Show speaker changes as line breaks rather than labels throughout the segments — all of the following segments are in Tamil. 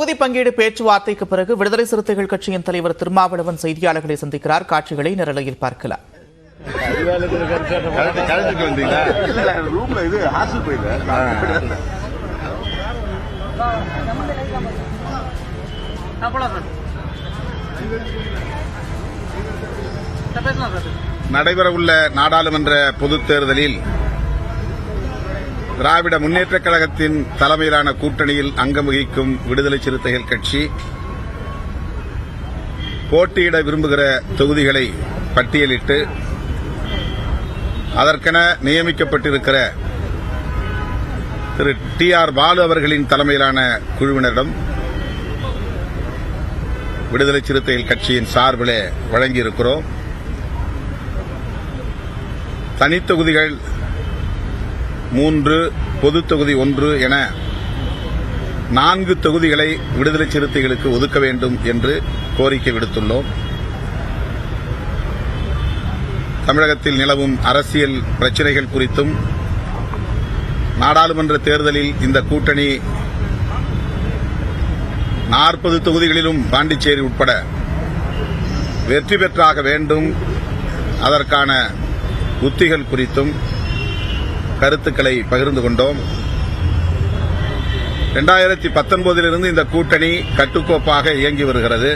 தொகுதி பங்கீடு பேச்சுவார்த்தைக்கு பிறகு விடுதலை சிறுத்தைகள் கட்சியின் தலைவர் திருமாவளவன் செய்தியாளர்களை சந்திக்கிறார். காட்சிகளை நிரலையில் பார்க்கலாம்.
நடைபெறவுள்ள நாடாளுமன்ற பொதுத் தேர்தலில் திராவிட முன்னேற்றக் கழகத்தின் தலைமையிலான கூட்டணியில் அங்கம் வகிக்கும் விடுதலை சிறுத்தைகள் கட்சி போட்டியிட விரும்புகிற தொகுதிகளை பட்டியலிட்டு அதற்கென நியமிக்கப்பட்டிருக்கிற திரு டி ஆர் பாலு அவர்களின் தலைமையிலான குழுவினரிடம் விடுதலை சிறுத்தைகள் கட்சியின் சார்பிலே வழங்கியிருக்கிறோம். தனித்தொகுதிகள் மூன்று பொது தொகுதி ஒன்று என நான்கு தொகுதிகளை விடுதலை சிறுத்தைகளுக்கு ஒதுக்க வேண்டும் என்று கோரிக்கை விடுத்துள்ளோம். தமிழகத்தில் நிலவும் அரசியல் பிரச்சினைகள் குறித்தும் நாடாளுமன்ற தேர்தலில் இந்த கூட்டணி நாற்பது தொகுதிகளிலும் பாண்டிச்சேரி உட்பட வெற்றி பெற்றாக வேண்டும். அதற்கான உத்திகள் குறித்தும் கருத்துக்களை பகிர்ந்து கொண்டோம். இரண்டாயிரத்தி பத்தொன்பதிலிருந்து இந்த கூட்டணி கட்டுக்கோப்பாக இயங்கி வருகிறது.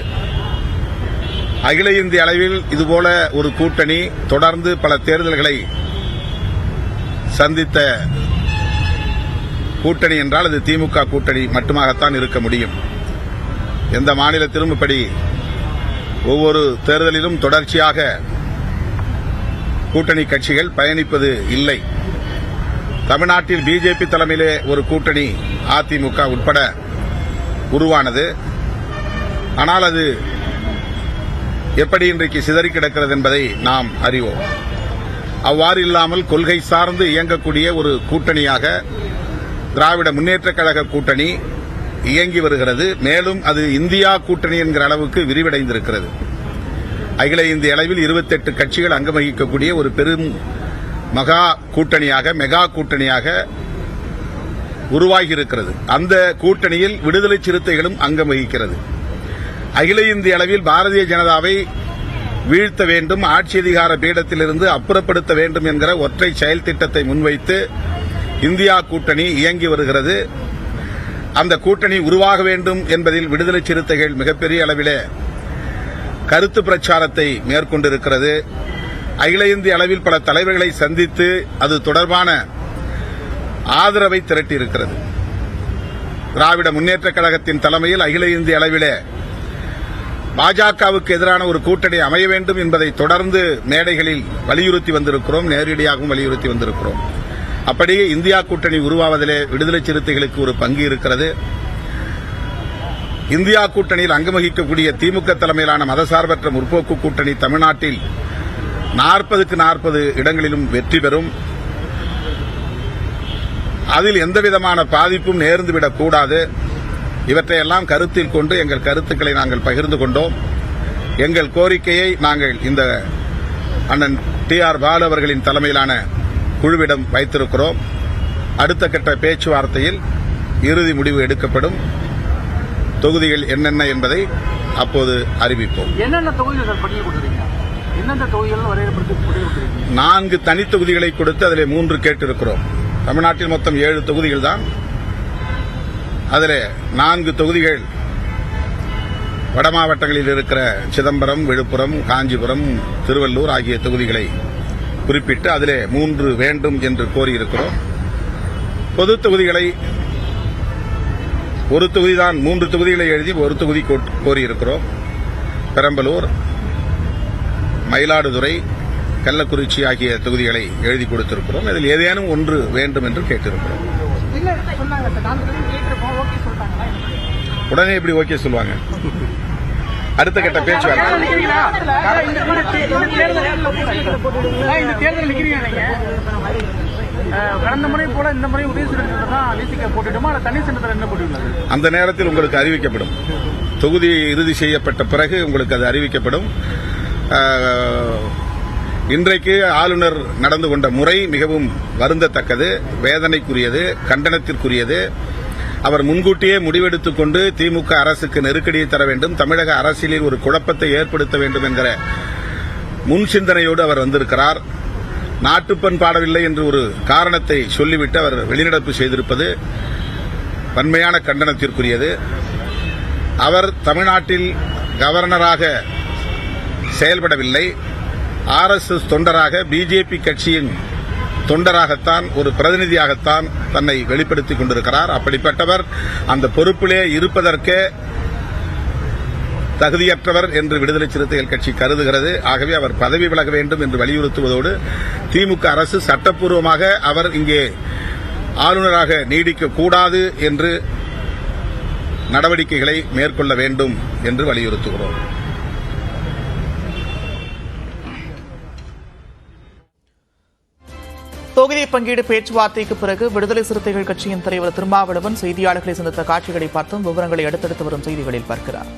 அகில இந்திய அளவில் இதுபோல ஒரு கூட்டணி தொடர்ந்து பல தேர்தல்களை சந்தித்த கூட்டணி என்றால் அது திமுக கூட்டணி மட்டுமாகத்தான் இருக்க முடியும். எந்த மாநிலத்திலும் இப்படி ஒவ்வொரு தேர்தலிலும் தொடர்ச்சியாக கூட்டணி கட்சிகள் பயணிப்பது இல்லை. தமிழ்நாட்டில் பிஜேபி தலைமையிலே ஒரு கூட்டணி அதிமுக உட்பட உருவானது. ஆனால் அது எப்படி இன்றைக்கு சிதறி கிடக்கிறது என்பதை நாம் அறிவோம். அவ்வாறு இல்லாமல் கொள்கை சார்ந்து இயங்கக்கூடிய ஒரு கூட்டணியாக திராவிட முன்னேற்றக் கழக கூட்டணி இயங்கி வருகிறது. மேலும் அது இந்தியா கூட்டணி என்கிற அளவுக்கு விரிவடைந்திருக்கிறது. அகில இந்திய அளவில் 28 கட்சிகள் அங்கம் வகிக்கக்கூடிய ஒரு பெரும் மகா கூட்டணியாக மெகா கூட்டணியாக உருவாகி இருக்கிறது அந்த கூட்டணியில் விடுதலை சிறுத்தைகளும் அங்கம் வகிக்கிறது. அகில இந்திய அளவில் பாரதிய ஜனதாவை வீழ்த்த வேண்டும் ஆட்சி அதிகார பீடத்திலிருந்து அப்புறப்படுத்த வேண்டும் என்கிற ஒற்றை செயல் திட்டத்தை முன்வைத்து இந்தியா கூட்டணி இயங்கி வருகிறது. அந்த கூட்டணி உருவாக வேண்டும் என்பதில் விடுதலை சிறுத்தைகள் மிகப்பெரிய அளவிலே கருத்து பிரச்சாரத்தை மேற்கொண்டிருக்கிறது. அகில இந்திய அளவில் பல தலைவர்களை சந்தித்து அது தொடர்பான ஆதரவை திரட்டியிருக்கிறது. திராவிட முன்னேற்றக் கழகத்தின் தலைமையில் அகில இந்திய அளவிலே பாஜகவுக்கு எதிரான ஒரு கூட்டணி அமைய வேண்டும் என்பதை தொடர்ந்து மேடைகளில் வலியுறுத்தி வந்திருக்கிறோம் நேரடியாகவும் வலியுறுத்தி வந்திருக்கிறோம். அப்படியே இந்தியா கூட்டணி உருவாவதிலே விடுதலை சிறுத்தைகளுக்கு ஒரு பங்கு இருக்கிறது. இந்தியா கூட்டணியில் அங்கம் வகிக்கக்கூடிய திமுக தலைமையிலான மதசார்பற்ற முற்போக்கு கூட்டணி தமிழ்நாட்டில் நாற்பதுக்கு நாற்பது இடங்களிலும் வெற்றி பெறும். அதில் எந்தவிதமான பாதிப்பும் நேர்ந்துவிடக் கூடாது இவற்றையெல்லாம் கருத்தில் கொண்டு எங்கள் கருத்துக்களை நாங்கள் பகிர்ந்து கொண்டோம். எங்கள் கோரிக்கையை நாங்கள் இந்த அண்ணன் டி ஆர் பாலு அவர்களின் தலைமையிலான குழுவிடம் வைத்திருக்கிறோம். அடுத்த கட்ட பேச்சுவார்த்தையில் இறுதி முடிவு எடுக்கப்படும். தொகுதிகள் என்னென்ன என்பதை அப்போது அறிவிப்போம்.
என்னென்ன தொகுதிகள் எந்தெந்த தொகுதிகள்
நான்கு தனி தொகுதிகளை கொடுத்து அதில் மூன்று கேட்டிருக்கிறோம். தமிழ்நாட்டில் மொத்தம் ஏழு தொகுதிகள் தான் அதில் நான்கு தொகுதிகள் வட மாவட்டங்களில் இருக்கிற சிதம்பரம் விழுப்புரம் காஞ்சிபுரம் திருவள்ளூர் ஆகிய தொகுதிகளை குறிப்பிட்டு அதிலே மூன்று வேண்டும் என்று கோரியிருக்கிறோம். பொது தொகுதிகளை ஒரு தொகுதிதான் மூன்று தொகுதிகளை எழுதி ஒரு தொகுதி கோட்- கோரியிருக்கிறோம். பெரம்பலூர் மயிலாடுதுறை கள்ளக்குறிச்சி ஆகிய தொகுதிகளை எழுதி கொடுத்திருக்கிறோம். இதில் ஏதேனும் ஒன்று வேண்டும் என்று கேட்டிருக்கிறோம். உடனே இப்படி ஓகே சொல்லுவாங்க? அடுத்த கட்ட
கடந்த முறை போல இந்த முறை உதவி சிறந்த தான் அதிசிக்க போட்டுட்டுமா? அல்ல தனி சின்னத்தில் என்ன போட்டுள்ளது?
அந்த நேரத்தில் உங்களுக்கு அறிவிக்கப்படும். தொகுதி இறுதி செய்யப்பட்ட பிறகு உங்களுக்கு அது அறிவிக்கப்படும். இன்றைக்கு ஆளுநர் நடந்து கொண்ட முறை மிகவும் வருந்தத்தக்கது வேதனைக்குரியது கண்டனத்திற்குரியது. அவர் முன்கூட்டியே முடிவெடுத்துக் கொண்டு திமுக அரசுக்கு நெருக்கடியை தர வேண்டும் தமிழக அரசியலில் ஒரு குழப்பத்தை ஏற்படுத்த வேண்டும் என்கிற முன் சிந்தனையோடு அவர் வந்திருக்கிறார். நாட்டுப்பண் பாடவில்லை என்று ஒரு காரணத்தை சொல்லிவிட்டு அவர் வெளிநடப்பு செய்திருப்பது வன்மையான கண்டனத்திற்குரியது. அவர் தமிழ்நாட்டில் கவர்னராக செயல்படவில்லை. ஆர்எஸ்எஸ் தொண்டராக பிஜேபி கட்சியின் தொண்டராகத்தான் ஒரு பிரதிநிதியாகத்தான் தன்னை வெளிப்படுத்திக் கொண்டிருக்கிறார். அப்படிப்பட்டவர் அந்த பொறுப்பிலே இருப்பதற்கே தகுதியற்றவர் என்று விடுதலை சிறுத்தைகள் கட்சி கருதுகிறது. ஆகவே அவர் பதவி விலக வேண்டும் என்று வலியுறுத்துவதோடு திமுக அரசு சட்டப்பூர்வமாக அவர் இங்கே ஆளுநராக நீடிக்க கூடாது என்று நடவடிக்கைகளை மேற்கொள்ள வேண்டும் என்று வலியுறுத்துகிறோம்.
பங்கீடு பேச்சுவார்த்தைக்கு பிறகு விடுதலை சிறுத்தைகள் கட்சியின் தலைவர் திருமாவளவன் செய்தியாளர்களை சந்தித்த காட்சிகளை பார்த்தும் விவரங்களை அடுத்தடுத்து வரும் செய்திகளில் பார்க்கிறார்.